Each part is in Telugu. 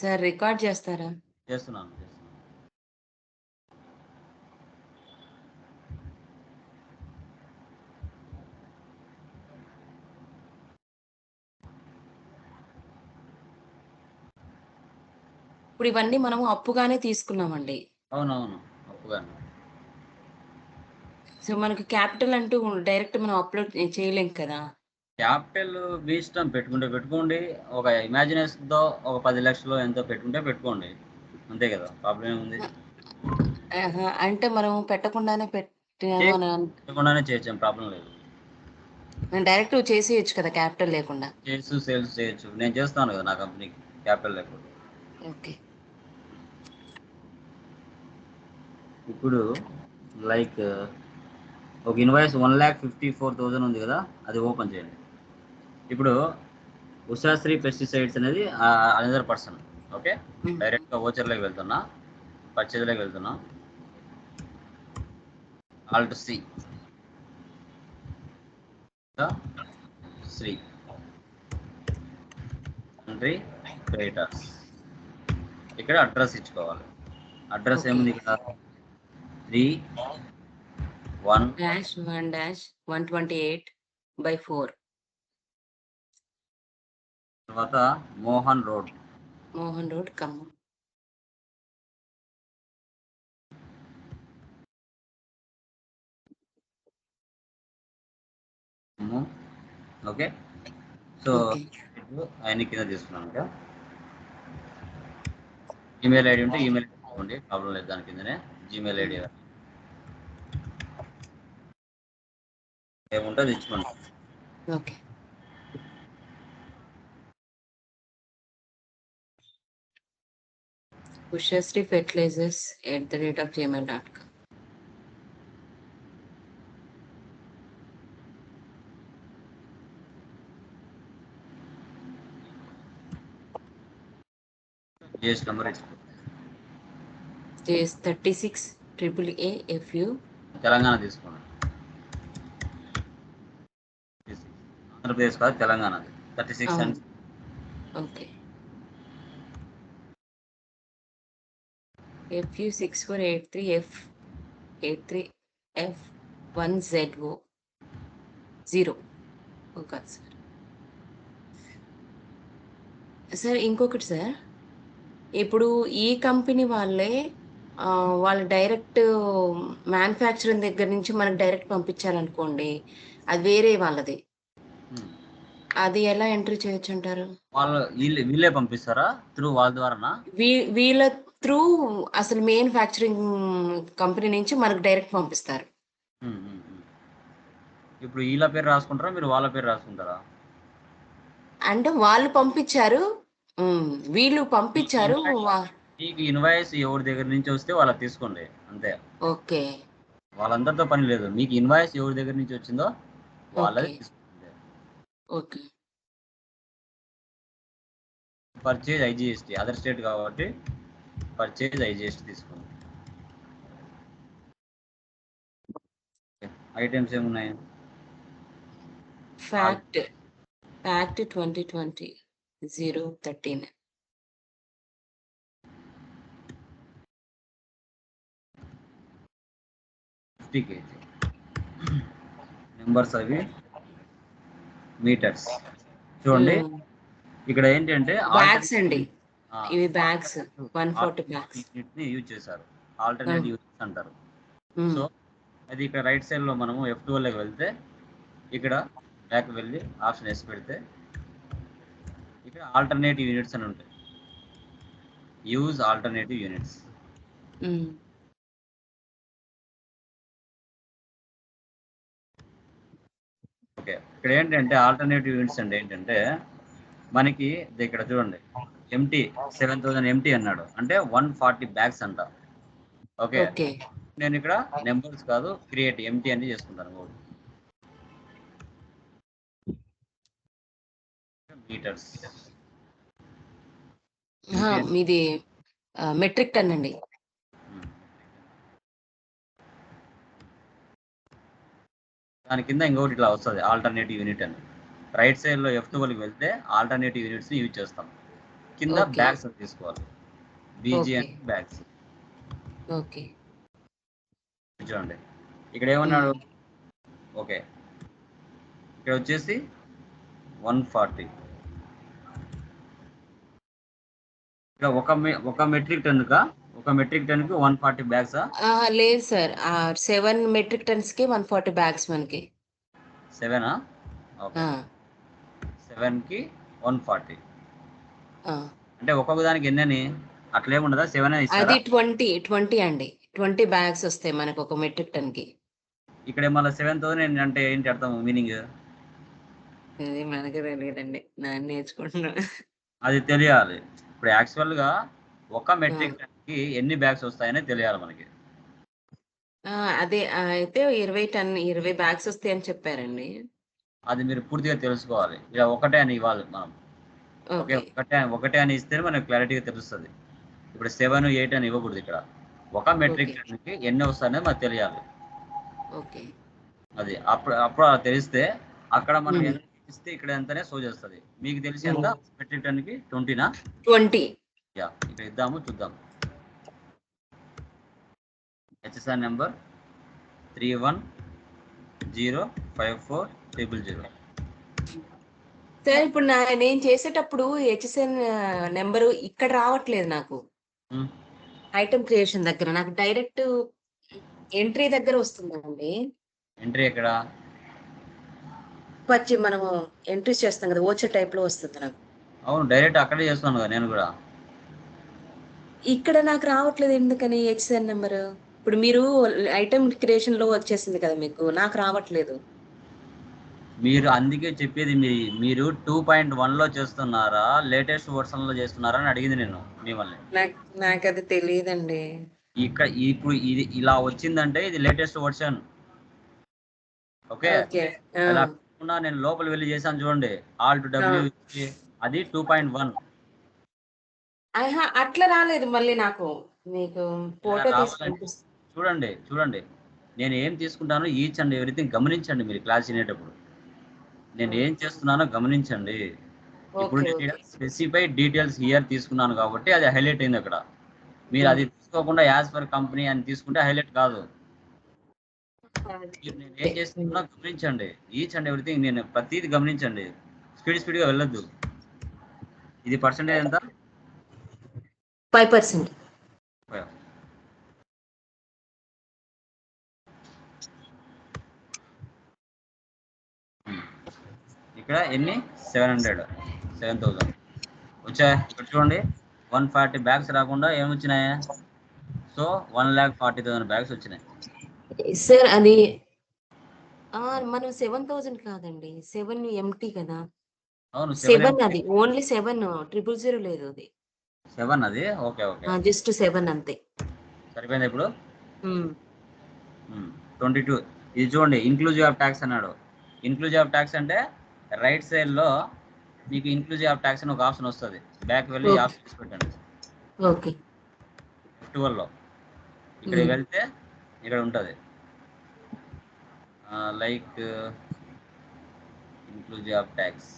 సార్ రికార్డ్ చేస్తారా చేస్తున్నాను ఇప్పుడు ఇవన్నీ మనము అప్పుగానే తీసుకున్నామండి. అవునవును ఒప్పుగాను సో మనకు క్యాపిటల్ అంటూ డైరెక్ట్ మనం అప్లోడ్ చేయలేం కదా. క్యాపిటల్ మీ ఇష్టం పెట్టుకుంటే పెట్టుకోండి ఒక ఇమాజినేషన్తో ఒక పది లక్షలు ఎంతో పెట్టుకుంటే పెట్టుకోండి. అంతే కదా ప్రాబ్లం ఏముంది? అంటే మనం పెట్టకుండానే పెట్టకుండానే చేయొచ్చు ప్రాబ్లం లేదు. మనం డైరెక్ట్ చేసేయచ్చు కదా క్యాపిటల్ లేకుండా. చేసు సేల్స్ చేయొచ్చు. నేను చేస్తాను కదా నా కంపెనీకి క్యాపిటల్ లేకపోతే. ఓకే. ఇప్పుడు లైక్ ఒక invoice one lakh fifty four thousand ఉంది కదా అది ఓపెన్ చేయండి. ఇప్పుడు ఉషాశ్రీ పెస్టిసైడ్స్ అనేది అనదర్ పర్సన్ ఓకే. డైరెక్ట్గా ఓచర్లోకి వెళ్తున్నా. పర్చేజ్లోకి వెళ్తున్నా. Alt C Sri. Sundry creditors ఇక్కడ అడ్రస్ ఇచ్చుకోవాలి. అడ్రస్. ఏముంది ఇక్కడ? Three one dash one dash one twenty eight by four తర్వాత Mohan road. Mohan road Khammam. Okay. So ఆయన కింద తీసుకున్నాను ఇంకా ఈమెయిల్ ఐడి ఉంటే ఈమెయిల్ తీసుకోండి. ప్రాబ్లం లేదు దాని కిందనే. జీమెయిల్ ఐడి ఏముంటుంది ఇచ్చుకోండి okay. Pushasri Fertilizers at the rate of gmail.com. Yes, number is. There is 36 triple A FU. Telangana తీసుకోండి ఆంధ్రప్రదేశ్ కాదు తెలంగాణది ఎఫ్యూ six four eight three F eight three F one Z O zero okay sir sir ఇంకొకటి సార్ ఇప్పుడు ఈ కంపెనీ వాళ్ళే వాళ్ళు డైరెక్ట్ మ్యానుఫ్యాక్చరింగ్ దగ్గర నుంచి మనకు డైరెక్ట్ పంపించారనుకోండి అది వేరే వాళ్ళది. అది ఎలా ఎంట్రీ చేయొచ్చు అంటారు? వాళ్ళు వీళ్ళే పంపిస్తారా? త్రూ వాళ్ళ ద్వారానా? వీ వీళ్ళ త్రూ అసలు మ్యానుఫ్యాక్చరింగ్ కంపెనీ నుంచి మనకు డైరెక్ట్ పంపిస్తారు. ఇప్పుడు వీళ్ళ పేరు రాసుకుంటారా? మీరు వాళ్ళ పేరు రాసుకుంటారా? అంటే వాళ్ళు పంపించారు. వీళ్ళు పంపించారు. మీకు ఇన్వాయిస్ ఎవరి దగ్గర నుంచి వస్తే వాళ్ళకి తీసుకోండి. అంతే. ఓకే. వాళ్ళందరితో పని లేదు. మీకు ఇన్వాయిస్ ఎవరి దగ్గర నుంచి వచ్చిందో వాళ్ళది. తీసుకోండి okay. Purchase IGST other state కాబట్టి పర్చేజ్ ఐజిఎస్టీ తీసుకోండి. ఐటమ్స్ ఏమున్నాయి? Fact fact twenty twenty zero thirteen fifty KG numbers అవి మీటర్స్ చూడండి. ఇక్కడ ఏంటంటే అండి. ఇవి బ్యాగ్స్ వన్ ఫార్టీ బ్యాగ్స్ని యూజ్ చేశారు. ఆల్టర్నేట్ యూజ్ అంటారు. సో అది ఇక్కడ రైట్ సైడ్లో మనము ఎఫ్లోకి వెళ్తే ఇక్కడ బ్యాక్ వెళ్ళి ఆప్షన్ ఎస్ పెడితే ఇక్కడ ఆల్టర్నేటివ్ యూనిట్స్ అని ఉంటాయి. యూజ్ ఆల్టర్నేటివ్ యూనిట్స్ ఓకే ఇక్కడ ఏంటంటే ఆల్టర్నేటివ్ యూనిట్స్ అంటే ఏంటంటే మనకి ఇక్కడ చూడండి. ఎంటీ సెవెన్ థౌసండ్ ఎంటీ అన్నాడు. అంటే వన్ ఫార్టీ బ్యాగ్స్ అంట. ఓకే నేను ఇక్కడ నెంబర్స్ కాదు క్రియేట్ ఎంటీ అని చేసుకుంటాను. మీటర్స్ మీది మెట్రిక్ టన్ అండి. దాని కింద ఇంకొకటి ఇట్లా వస్తుంది ఆల్టర్నేటివ్ యూనిట్ అని. రైట్ సైడ్లో ఎఫ్కి వెళ్తే ఆల్టర్నేటివ్ యూనిట్స్ యూజ్ చేస్తాం. కింద. బ్యాగ్స్ అని తీసుకోవాలి. బీజీ. అంటే బ్యాగ్స్. ఓకే. చూడండి. ఇక్కడ ఏమన్నాడు? ఓకే. ఇక్కడ వచ్చేసి వన్ ఫార్టీ. ఇక్కడ ఒక ఒక మెట్రిక్ టన్నుకా ఒక మెట్రిక్ టన్నుకి వన్ ఫార్టీ బ్యాగ్సా లేదు సార్. సెవెన్ మెట్రిక్ టన్స్కి వన్ ఫార్టీ బ్యాగ్స్ మనకి. సెవెనా? సెవెన్కి వన్ ఫార్టీ. అంటే ఒక్కొక్క దానికి ఎన్నని? అట్లేముండదా సెవెన్ ఇస్తారా? అది ట్వంటీ ట్వంటీ అండి. ట్వంటీ బ్యాగ్స్ వస్తాయి మనకు ఒక మెట్రిక్ టన్కి ఇక్కడ మళ్ళీ సెవెన్ థౌసండ్ అంటే ఏంటి అర్థం? మీనింగ్? అది మనకి తెలియదండి. నేను నేర్చుకుంటున్నా. అది తెలియాలి. ఇప్పుడు యాక్చువల్గా ఒక మెట్రిక్ టన్కి ఎన్ని బ్యాగ్స్ వస్తాయని తెలియాలి మనకి. అదే అయితే ఇరవై టన్ ఇరవై బ్యాగ్స్ వస్తాయి అని చెప్పారండి. అది మీరు పూర్తిగా తెలుసుకోవాలి. ఇలా ఒకటే అని ఇవ్వాలి మనం. ఓకే ఒకటే ఒకటే అని ఇస్తే మనకు క్లారిటీగా తెలుస్తుంది. ఇప్పుడు సెవెన్ ఎయిట్ అని ఇవ్వకూడదు ఇక్కడ. ఒక మెట్రిక్. టన్కి ఎన్ని వస్తాయని మనకు తెలియాలి. ఓకే. అది అప్పుడు అప్పుడు అలా తెలిస్తే అక్కడ మనం ఇస్తే ఇక్కడ ఎంతనే షో చేస్తుంది. మీకు తెలిసి ఎంత? మెట్రిక్ టన్కి ట్వంటీనా ట్వంటీ. యా ఇక్కడ ఇద్దాము చూద్దాం. HSR number three one zero five four triple zero sir ఇప్పుడు నా నేను చేసేటప్పుడు హెచ్ఎస్ఎన్ నెంబరు ఇక్కడ రావట్లేదు నాకు. ఐటమ్ క్రియేషన్ దగ్గర. నాకు డైరెక్ట్ ఎంట్రీ దగ్గర వస్తుందండి. ఎంట్రీ ఎక్కడ? వచ్చి మనము ఎంట్రీస్ చేస్తాం కదా ఓచర్ టైప్లో వస్తుంది నాకు. అవును డైరెక్ట్ అక్కడే చేస్తున్నాను కదా నేను కూడా. ఇక్కడ నాకు రావట్లేదు ఎందుకని హెచ్ఎస్ఎన్ నెంబర్? ఇప్పుడు మీరు ఐటమ్ క్రియేషన్లో వచ్చేసింది కదా మీకు నాకు రావట్లేదు. మీరు అందుకే చెప్పేది మీ మీరు టూ పాయింట్ వన్లో చేస్తున్నారా లేటెస్ట్ వర్షన్లో చేస్తున్నారా అని అడిగింది నేను మిమ్మల్ని. నాకు అది తెలియదండి. ఇక్కడ ఇప్పుడు ఇది ఇలా వచ్చిందంటే ఇది లేటెస్ట్ వర్షన్ ఓకే? అలా నేను లోపల వెళ్ళి చేశాను చూడండి. ఆల్ టు డబ్ల్యూ అది టూ పాయింట్ వన్ అట్లా రాలేదు మళ్ళీ నాకు. మీకు చూడండి చూడండి. నేను ఏం తీసుకుంటానో ఈచ్ అండ్ ఎవ్రీథింగ్ గమనించండి మీరు క్లాస్ వినేటప్పుడు. నేను ఏం చేస్తున్నానో గమనించండి. ఇప్పుడు నేను స్పెసిఫైడ్ డీటెయిల్స్ హియర్ తీసుకున్నాను కాబట్టి అది హైలైట్ అయింది అక్కడ. మీరు అది తీసుకోకుండా యాజ్ పర్ కంపెనీ అని తీసుకుంటే హైలైట్ కాదు. నేను ఏం చేస్తున్నా గమనించండి. ఈచ్ అండ్ ఎవ్రీథింగ్ నేను ప్రతిదీ గమనించండి. స్పీడ్ స్పీడ్గా వెళ్ళొద్దు. ఇది పర్సెంటేజ్ ఎంత? ఫైవ్ పర్సెంట్ ఇక్కడ ఎన్ని? సెవెన్ హండ్రెడ్ సెవెన్ థౌసండ్ వచ్చాయి? ఇక్కడ చూడండి. వన్ ఫార్టీ బ్యాగ్స్ రాకుండా ఏమొచ్చినాయి? So one lakh forty thousand bags వచ్చినాయి. సార్ అది మనం సెవెన్ థౌసండ్ కాదండి. సెవెన్ ఎంటీ కదా. అవును సెవెన్ అది. ఓన్లీ సెవెన్ ట్రిపుల్ జీరో లేదు అది. సెవెన్ అది? Okay okay. జస్ట్ సెవెన్ అంతే. సరిపోయింది ఇప్పుడు? ట్వంటీ టూ ఇది చూడండి. ఇన్క్లూజివ్ ఆఫ్ ట్యాక్స్ అన్నాడు. ఇన్క్లూజివ్ ఆఫ్ ట్యాక్స్ అంటే రైట్ సైడ్లో మీకు ఇన్క్లూజివ్ ఆఫ్ ట్యాక్స్ అని ఒక ఆప్షన్ వస్తుంది. బ్యాక్ వెళ్ళి Okay. ఆప్షన్ తీసి పెట్టండి. ఓకే ట్వెల్వ్లో. ఇక్కడ Hmm. వెళ్తే ఇక్కడ ఉంటుంది. Like inclusive of tax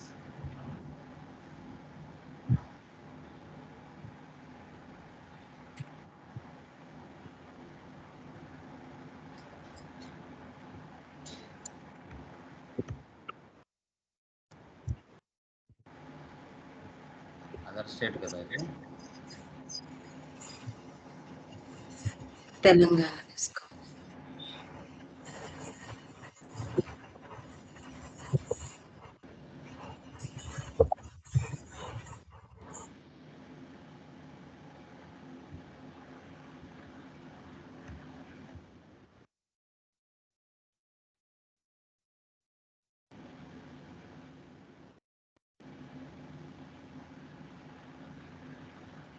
other state కదా Telangana.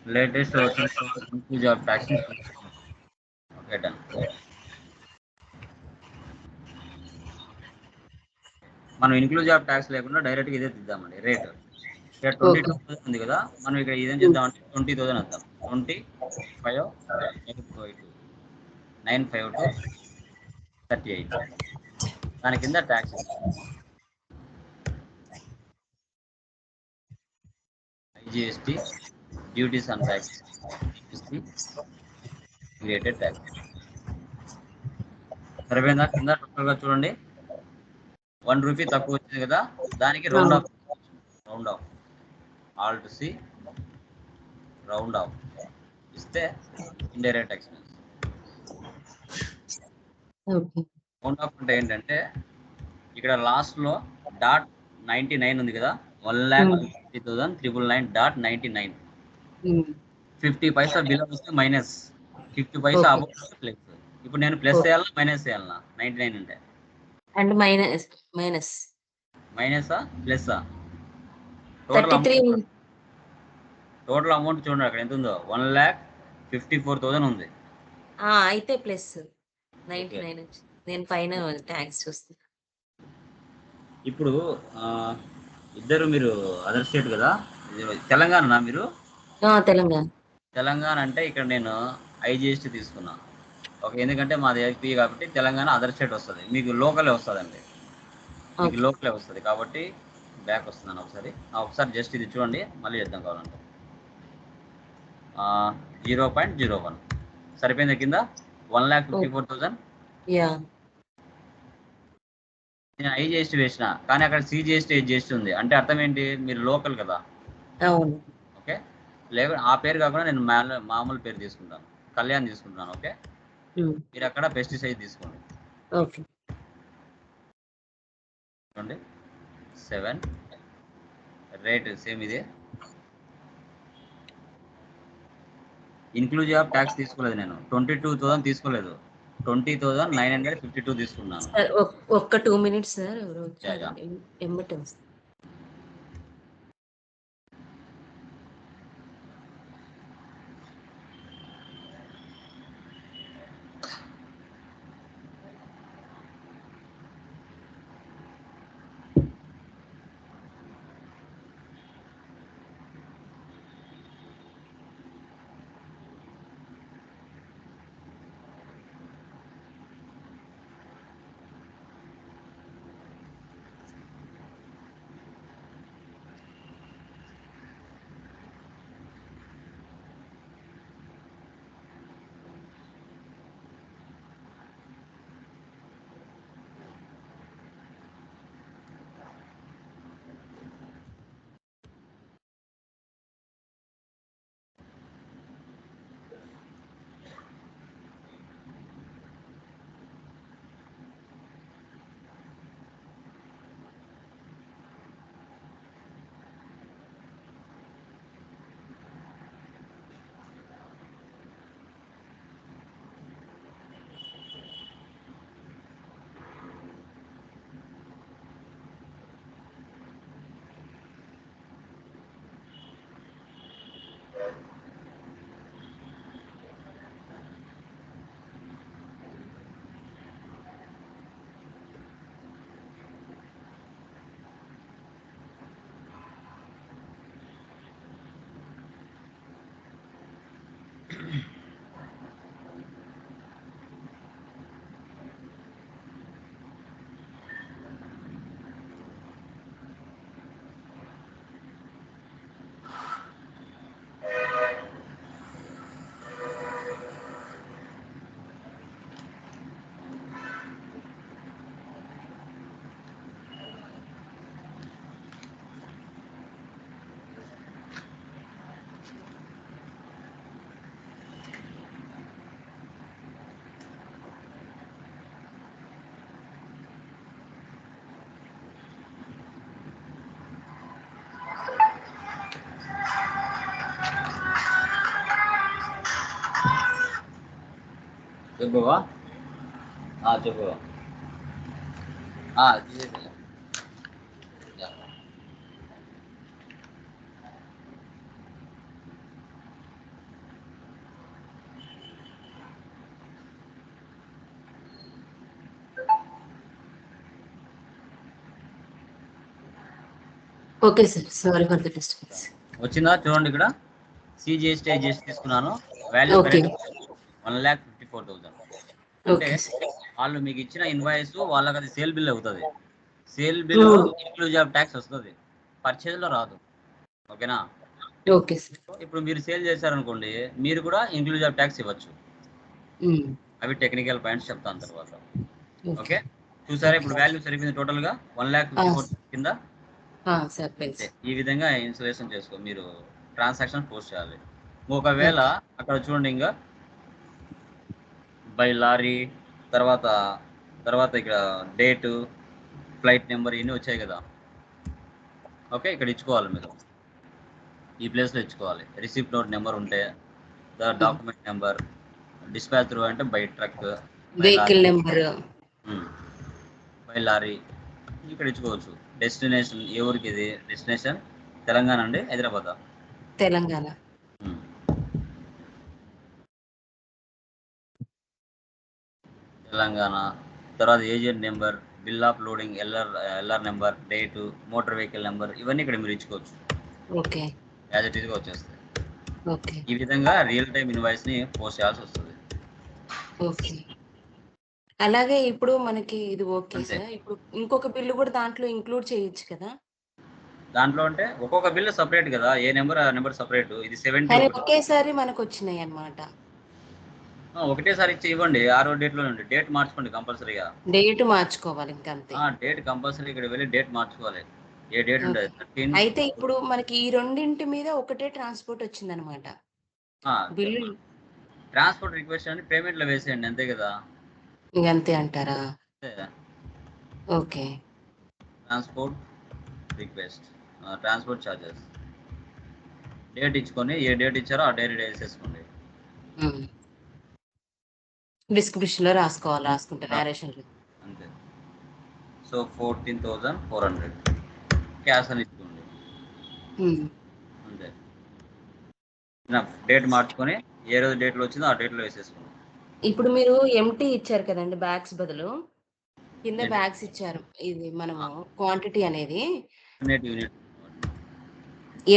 Latest inclusive of tax okay done మనం ఇన్క్లూజివ్ ఆఫ్ ట్యాక్స్ లేకుండా డైరెక్ట్గా ఇదే తీద్దామండి రేట్ ఇక్కడ ట్వంటీ టూ థౌసండ్ ఉంది కదా మనం ఇక్కడ ఇదేం చేద్దామంటే ట్వంటీ థౌసండ్ వద్దాం. Twenty five nine five two nine five two thirty eight దాని కింద tax duties and tax created tax సరిపోయిందా కింద టోటల్గా చూడండి. వన్ రూపీ తక్కువ వచ్చింది కదా దానికి round off round off alt C round off ఇస్తే ఇండైరెక్ట్ ఎక్స్పెన్స్ రౌండ్ ఆఫ్ అంటే ఏంటంటే ఇక్కడ లాస్ట్లో డాట్ నైన్టీ నైన్ ఉంది కదా. One lakh. Fifty thousand triple nine dot ninety nine. Fifty paisa below వస్తే మైనస్. ఫిఫ్టీ పైసా ప్లస్ ఇప్పుడు నేను ప్లస్. చేయాలా మైనస్ చేయాలా? నైన్టీ నైన్ అంటే. అండ్ మైనస్ మైనస్ మైనసా ప్లస్సా త్రీ టోటల్ అమౌంట్ చూడండి అక్కడ ఎంత ఉందో? One lakh fifty four thousand ఉంది అయితే ప్లస్ నైన్టీ. నైన్ నేను పైన ట్యాక్స్ చూస్తాను ఇప్పుడు ఆ, ఇద్దరు మీరు అదర్ స్టేట్ కదా? ఇది తెలంగాణనా మీరు? తెలంగాణ. తెలంగాణ అంటే ఇక్కడ నేను ఐజిఎస్టీ తీసుకున్నా. ఓకే ఎందుకంటే మాది ఏపీ కాబట్టి తెలంగాణ అదర్ స్టేట్ వస్తుంది. మీకు లోకలే వస్తుందండి. మీకు. లోకలే వస్తుంది కాబట్టి బ్యాక్ వస్తుందని ఒకసారి. ఒకసారి జస్ట్ ఇది చూడండి మళ్ళీ చేద్దాం కావాలంటే. Zero point zero one. సరిపోయింది కింద? One lakh fifty four thousand? నేను ఐజిఎస్టీ వేసిన కానీ అక్కడ సిజిఎస్టీ జిఎస్టీ ఉంది. అంటే అర్థం ఏంటి? మీరు లోకల్ కదా. అవును. ఓకే లేక ఆ పేరు కాకుండా నేను మాల- మామూలు పేరు తీసుకుంటాను. కళ్యాణ్ తీసుకుంటున్నాను ఓకే. మీరు అక్కడ పెస్టిసైడ్ తీసుకోండి. ఓకే. చూడండి. సెవెన్. రేట్ సేమ్ ఇదే. ఇన్క్లూజివ్ ఆఫ్ ట్యాక్స్ తీసుకోలేదు నేను. ట్వంటీ టూ థౌసండ్ తీసుకోలేదు. Twenty thousand nine hundred fifty two తీసుకున్నాను ఒక్క టూ మినిట్స్ సార్ ఎవరు చెప్పవా చెప్పవా తీసేసా okay sir sorry for the disturbance. వచ్చిందా? చూడండి ఇక్కడ. సిజిఎస్టీ జిఎస్టీ తీసుకున్నాను. Value. One lakh fifty four thousand అంటే వాళ్ళు మీకు ఇచ్చిన ఇన్వాయిస్ వాళ్ళకి అది సేల్ బిల్ అవుతుంది. Sale bill Hmm. Inclusive of tax వస్తుంది. పర్చేజ్లో రాదు. ఓకేనా? Okay sir. ఇప్పుడు మీరు సేల్ చేశారనుకోండి మీరు కూడా ఇంక్లూజివ్ ట్యాక్స్ ఇవ్వచ్చు. ఉమ్. అవి టెక్నికల్ పాయింట్స్ చెప్తాను తర్వాత. ఓకే. చూసారా ఇప్పుడు వాల్యూ సరిపోయింది టోటల్గా? వన్ ల్యాక్ ఫోర్ కింద? అంతే. ఈ విధంగా ఇన్స్టలేషన్ చేసుకో. మీరు ట్రాన్సాక్షన్ పోస్ట్ చేయాలి. ఒకవేళ అక్కడ చూడండి ఇంకా బై లారీ తర్వాత తర్వాత ఇక్కడ డేటు ఫ్లైట్ నెంబర్ ఇవన్నీ వచ్చాయి కదా. ఓకే ఇక్కడ ఇచ్చుకోవాలి మీరు. ఈ ప్లేస్లో ఇచ్చుకోవాలి. రిసిప్ట్ నోట్ నెంబర్ ఉంటే డాక్యుమెంట్ నెంబర్ డిస్పాచ్ త్రూ అంటే by truck vehicle number. By lorry. ఇక్కడ ఇచ్చుకోవచ్చు. డెస్టినేషన్ ఏ ఊరికి ఇది? డెస్టినేషన్? తెలంగాణ అండి? హైదరాబాద్? తెలంగాణ. తెలంగాణ తర్వాత agent number bill of loading LR LR number date motor vehicle number ఇవన్నీ ఇక్కడ మీరు ఇచ్చుకోవచ్చు. ఓకే. యాజ్ ఇట్ ఈస్గా వచ్చేస్తాయి. ఓకే. ఈ విధంగా రియల్ టైం ఇన్వాయిస్ని పోస్ట్ చేయాల్సి వస్తుంది. ఓకే. అలాగే ఇప్పుడు మనకి ఇది ఓకే. సార్. ఇప్పుడు ఇంకొక బిల్లు కూడా దాంట్లో ఇంక్లూడ్ చేయొచ్చు కదా? దాంట్లో అంటే ఒక్కొక్క బిల్ సపరేట్ కదా. ఏ నెంబర్ ఆ నెంబర్ సపరేట్ ఇది సెవెంటీ ఒకేసారి మనకు వచ్చినాయి అన్నమాట ఒకటేసారి ఇచ్చి ఇవ్వండి. ఆరో డేట్లో నుండి డేట్ మార్చుకోండి కంపల్సరీగా డేట్ మార్చుకోవాలి ఇంకంతే డేట్ కంపల్సరీ ఇక్కడ వెళ్ళి డేట్ మార్చుకోవాలి. ఏ డేట్ ఉండదు. అయితే ఇప్పుడు మనకి ఈ రెండింటి మీద ఒకటే ట్రాన్స్పోర్ట్ వచ్చింది అనమాట బిల్లు ట్రాన్స్పోర్ట్ రిక్వెస్ట్ అని పేమెంట్లో వేసేయండి అంతే కదా? ఇంకంతే అంటారా. Okay transport request transport charges date ఇచ్చుకొని ఏ డేట్ ఇచ్చారో ఆ డేట్ వేసేసుకోండి. డిస్క్రిప్షన్లో రాసుకోవాలి రాసుకుంటా నేరేషన్ అంతే. So fourteen thousand four hundred. Cash అని ఇచ్చుకోండి. అంతే. డేట్ మార్చుకొని ఏ రోజు డేట్లో వచ్చిందో ఆ డేట్లో వేసేసుకోండి. ఇప్పుడు మీరు ఎంటీ ఇచ్చారు కదండి బ్యాగ్స్ బదులు. కింద? బ్యాగ్స్ ఇచ్చారు. ఇది మనము క్వాంటిటీ అనేది.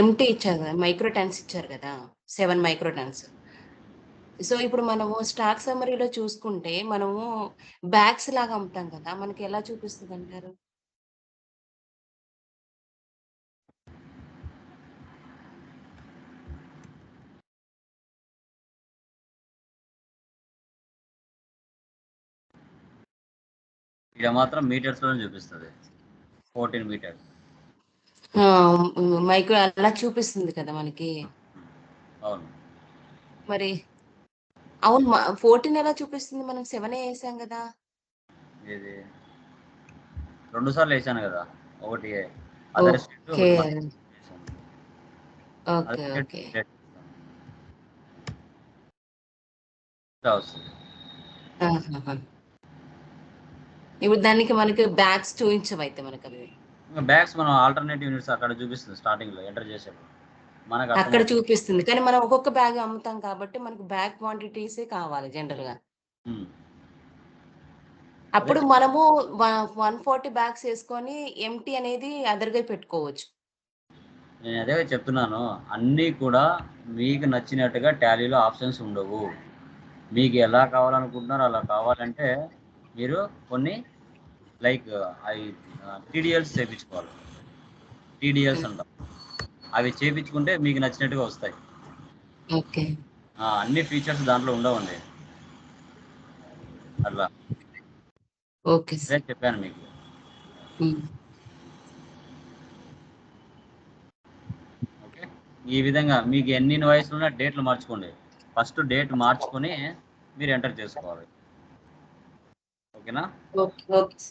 ఎంటీ ఇచ్చారు కదా మైక్రో టన్స్ ఇచ్చారు కదా. సెవెన్ మైక్రో టన్స్ సో ఇప్పుడు మనము స్టాక్ సమ్మరీలో చూసుకుంటే మనము బ్యాగ్స్ లాగా అమ్ముతాం కదా! మనకి ఎలా చూపిస్తుంది అంటారు ఇక్కడ మాత్రం మీటర్స్లోనే చూపిస్తుంది. Fourteen metres. మైక్రో అలా చూపిస్తుంది కదా మనకి. అవును. మరి అవును ఫోర్టీన్ ఎలా చూపిస్తుంది? మనం సెవెన్ వేసాం కదా. ఇది రెండు సార్లు వేసాను కదా. ఒకటి అదర్ స్టేట్ ఓకే. ఓకే. ఇప్పుడు దానికి మనకి బ్యాగ్స్ చూపించవు అయితే మనకి అవి బ్యాగ్స్ మనం ఆల్టర్నేటివ్ యూనిట్స్ అక్కడ చూపిస్తుంది స్టార్టింగ్లో ఎంటర్ చేసేప్పుడు. మనకు అక్కడ. చూపిస్తుంది. కానీ మనం ఒక్కొక్క బ్యాగ్ అమ్ముతాం కాబట్టి మనకు బ్యాగ్ క్వాంటిటీసే కావాలి జనరల్గా. అప్పుడు మనము వన్ ఫార్టీ బ్యాగ్స్ వేసుకొని ఎంటీ అనేది అదర్గా పెట్టుకోవచ్చు. నేను అదే చెప్తున్నాను. అన్నీ కూడా మీకు నచ్చినట్టుగా టాలీలో ఆప్షన్స్ ఉండవు. మీకు ఎలా కావాలనుకుంటున్నారో అలా కావాలంటే మీరు కొన్ని లైక్ అవి టీడీఎల్స్ చేయించుకోవాలి టీడీఎల్స్ అంటాం. అవి చేయించుకుంటే మీకు నచ్చినట్టుగా వస్తాయి. ఓకే. ఆ, అన్ని ఫీచర్స్ దాంట్లో ఉండవండి. అట్లా. Okay sir. చెప్పాను మీకు. ఓకే. ఈ విధంగా మీకు ఎన్ని వయసులో ఉన్న డేట్లు మార్చుకోండి. ఫస్ట్ డేట్ మార్చుకొని మీరు ఎంటర్ చేసుకోవాలి. ఓకేనా? Okay okay